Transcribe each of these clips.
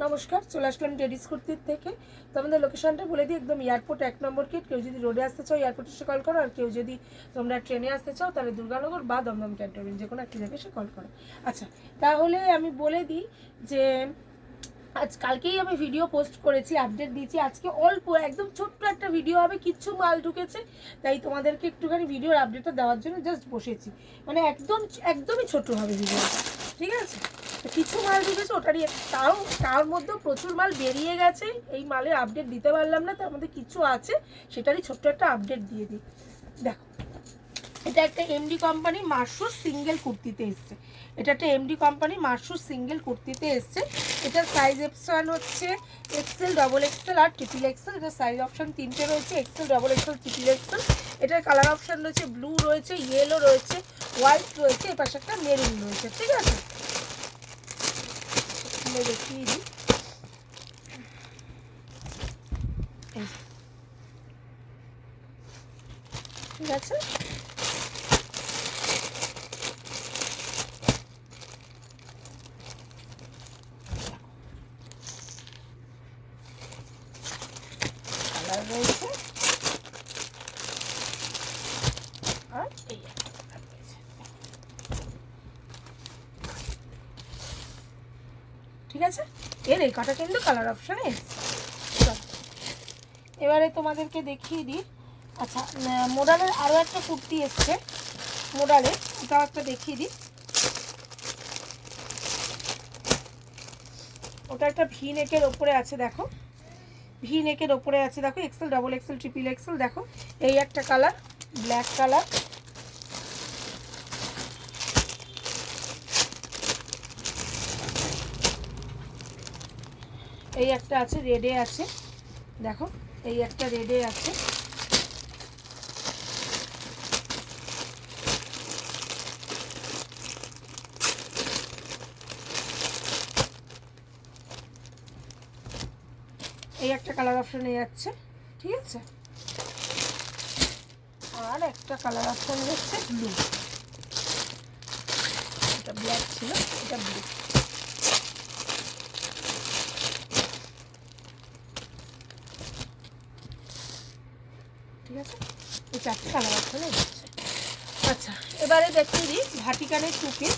নমস্কার, চলে আসলাম টেডিস কুর্তির থেকে। তো আমাদের লোকেশনটা বলে দিই, একদম এয়ারপোর্ট এক নম্বর গেট কেউ যদি রোডে আসতে চাও এয়ারপোর্টে এসে কল করো। আর কেউ যদি তোমরা ট্রেনে আসতে চাও, তাহলে দুর্গানগর বা দমদম ক্যান্টনমেন্ট যে কোনো একটি জায়গায় এসে কল করো। আচ্ছা তাহলে আমি বলে দিই যে, আজ কালকেই আমি ভিডিও পোস্ট করেছি আপডেট দিয়েছি। আজকে অল্প, একদম ছোট্ট একটা ভিডিও হবে, কিচ্ছু মাল ঢুকেছে। তাই তোমাদেরকে একটুখানি ভিডিওর আপডেটটা দেওয়ার জন্য জাস্ট বসেছি। মানে একদম, একদমই ছোট হবে ভিডিওটা ঠিক আছে? কিছু মাল ঢুকেছে ওটারই তাও তার মধ্যেও প্রচুর মাল বেরিয়ে গেছে। এই মালের আপডেট দিতে পারলাম না, তার মধ্যে কিছু আছে, সেটারই ছোট্ট একটা আপডেট দিয়ে দিই। দেখো, এটা একটা এমডি কোম্পানি মার্শুর সিঙ্গেল কুর্তিতে এসছে। এটা একটা এমডি কোম্পানি মার্শুর সিঙ্গেল কুর্তিতে এসছে। এটার সাইজ অপশান হচ্ছে এক্সেল ডবল এক্সেল আর ট্রিপল এক্সেল এটার সাইজ অপশান তিনটে রয়েছে XL double XL triple XL এটার কালার অপশান রয়েছে ব্লু রয়েছে ইয়েলো রয়েছে হোয়াইট রয়েছে এ পাশে একটা মেরুন রয়েছে ঠিক আছে? দেখিয়ে ঠিক আছে কালার রয়েছে আর এই একটা colour রয়েছে। ঠিক আছে? এর এই কটা কিন্তু কালার অপশানে এবারে তোমাদেরকে দেখিয়ে দিই। আচ্ছা মোডালের আরও একটা কুর্তি এসছে। মোডালের ওটাও একটা দেখিয়ে দিই। ওটা একটা ভি নেকের ওপরে আছে, দেখো। ভি নেকের ওপরে আছে, দেখো। XL double XL triple XL দেখো। এই একটা কালার ব্ল্যাক কালার এই একটা আছে রেডে আছে। দেখো, এই একটা রেডে আছে। এই একটা কালার অপশানে যাচ্ছে, ঠিক আছে? আর একটা কালার অপশান যাচ্ছে ব্লু এটা ব্ল্যাক ছিল, এটা ব্লু ঠিক আছে? এই চারটে কালার অপশানে যাচ্ছে। আচ্ছা এবারে দেখিয়ে দিই ভাটিকানের টু পিস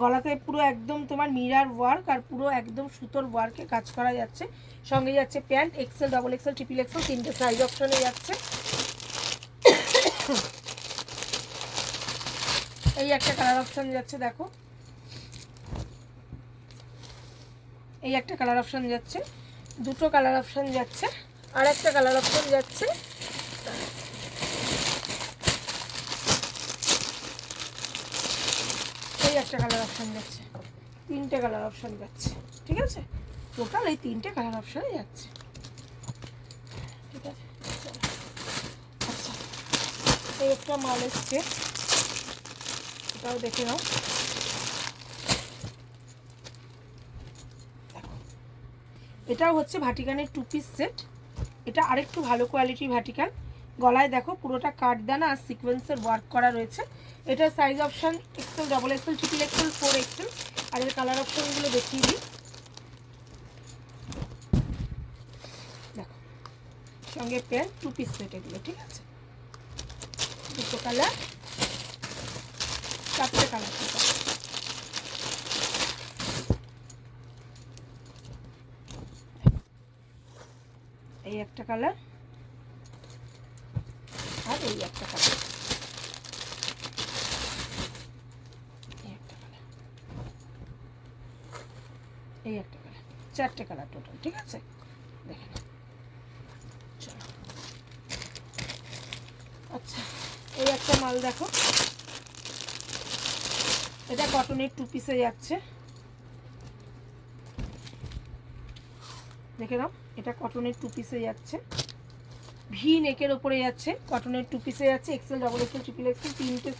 গলাতে পুরো একদম তোমার মিরার ওয়ার্ক আর পুরো একদম সুতোর ওয়ার্কে কাজ করা যাচ্ছে। সঙ্গে যাচ্ছে pant XL double XL triple XL তিনটে সাইজ অপশনে যাচ্ছে। এই একটা কালার অপশন যাচ্ছে, দেখো। এই একটা কালার অপশন যাচ্ছে, দুটো কালার অপশন যাচ্ছে আর একটা কালার অপশন যাচ্ছে। এই একটা কালার অপশন যাচ্ছে, তিনটে কালার অপশন যাচ্ছে, ঠিক আছে? টোটাল এই তিনটে কালার অপশনে যাচ্ছে। ঠিক আছে? আচ্ছা এই একটা মাল এসছে, এটাও দেখে নাও। এটাও হচ্ছে ভাটিকানের টু পিস সেট এটা আরেকটু ভালো কোয়ালিটির ভাটিকান। গলায় দেখো পুরোটা কাঠদানা আর সিকোয়েন্সের ওয়ার্ক করা রয়েছে। এটার size option XL double XL triple XL four XL আর এর কালার অপশানগুলো দেখিয়ে দিই। দেখো, সঙ্গে প্যান্ট টু পিস সেট এগুলো, ঠিক আছে? দুটো কালার চারটে কালার টোটাল এই একটা কালার আর এই একটা কালার এই একটা কালার চারটে কালার টোটাল ঠিক আছে? দেখে নাও। চলো। আচ্ছা এই একটা মাল দেখো। এটা কটনের টু পিসে যাচ্ছে। দেখে নাও, এটা কটনের টু পিসে যাচ্ছে। ভি নেকের ওপরে যাচ্ছে কটনের টু পিসে যাচ্ছে XL double XL triple XL তিনটে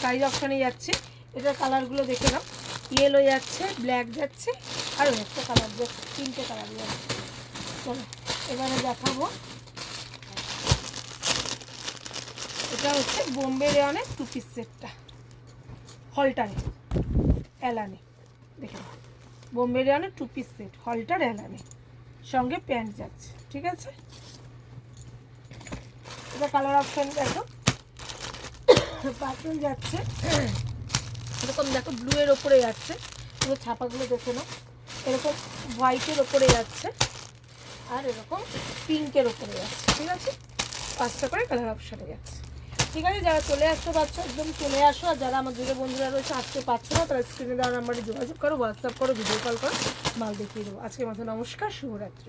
সাইজ অপশানে যাচ্ছে। এটার কালারগুলো দেখে নাও ইয়েলো যাচ্ছে ব্ল্যাক যাচ্ছে, আর একটা কালার যাচ্ছে তিনটে কালার যাচ্ছে। চলো, এবারে দেখাবো। এটা হচ্ছে বোম্বে রেওয়ানের টু পিস সেটটা হলটারে অ্যালানে দেখে নাও। বোম্বে রেওয়ানের টু পিস সেট হলটার অ্যালানে সঙ্গে প্যান্ট যাচ্ছে, ঠিক আছে? এটা কালার অপশান দেখো। পার্পল যাচ্ছে। এরকম দেখো ব্লু এর ওপরে যাচ্ছে। পুরো ছাপাগুলো দেখে নাও। এরকম হোয়াইটের ওপরে যাচ্ছে। আর এরকম পিঙ্কের ওপরে যাচ্ছে, ঠিক আছে? পাঁচটা করে কালার অপশানে যাচ্ছে। ঠিক আছে? যারা চলে আসতে পারছ, একদম চলে আসো। আর যারা আমার দুটো বন্ধুরা রয়েছে আসতে পারছ না, তারা স্ক্রিনে দেওয়া নাম্বারে যোগাযোগ করো হোয়াটসঅ্যাপ করো ভিডিও কল করো, মাল দেখিয়ে দেবো। আজকে মতো নমস্কার, শুভরাত্রি।